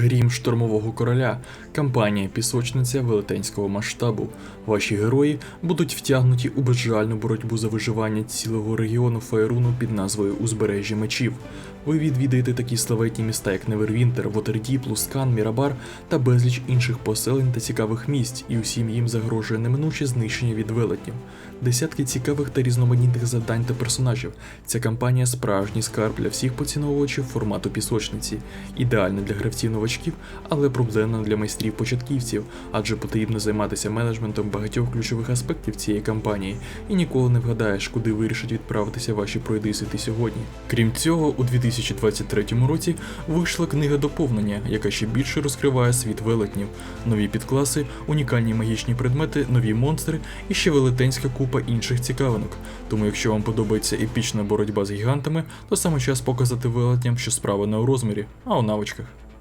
Грім штормового короля, кампанія пісочниця велетенського масштабу. Ваші герої будуть втягнуті у безжальну боротьбу за виживання цілого регіону Фаеруну під назвою Узбережжя мечів. Ви відвідаєте такі славетні міста, як Невервінтер, Вотердіп, Лускан, Мірабар та безліч інших поселень та цікавих місць, і усім їм загрожує неминуче знищення від велетнів. Десятки цікавих та різноманітних завдань та персонажів. Ця кампанія справжній скарб для всіх поціновувачів формату пісочниці, ідеальна для гравців новачків, але проблемна для майстрів початківців, адже потрібно займатися менеджментом багатьох ключових аспектів цієї кампанії, і ніколи не вгадаєш, куди вирішать відправитися ваші пройдисити сьогодні. Крім цього, у 2023 році вийшла книга доповнення, яка ще більше розкриває світ велетнів, нові підкласи, унікальні магічні предмети, нові монстри і ще велетенська купа інших цікавинок. Тому, якщо вам подобається епічна боротьба з гігантами, то саме час показати велетням, що справа не у розмірі, а у навичках.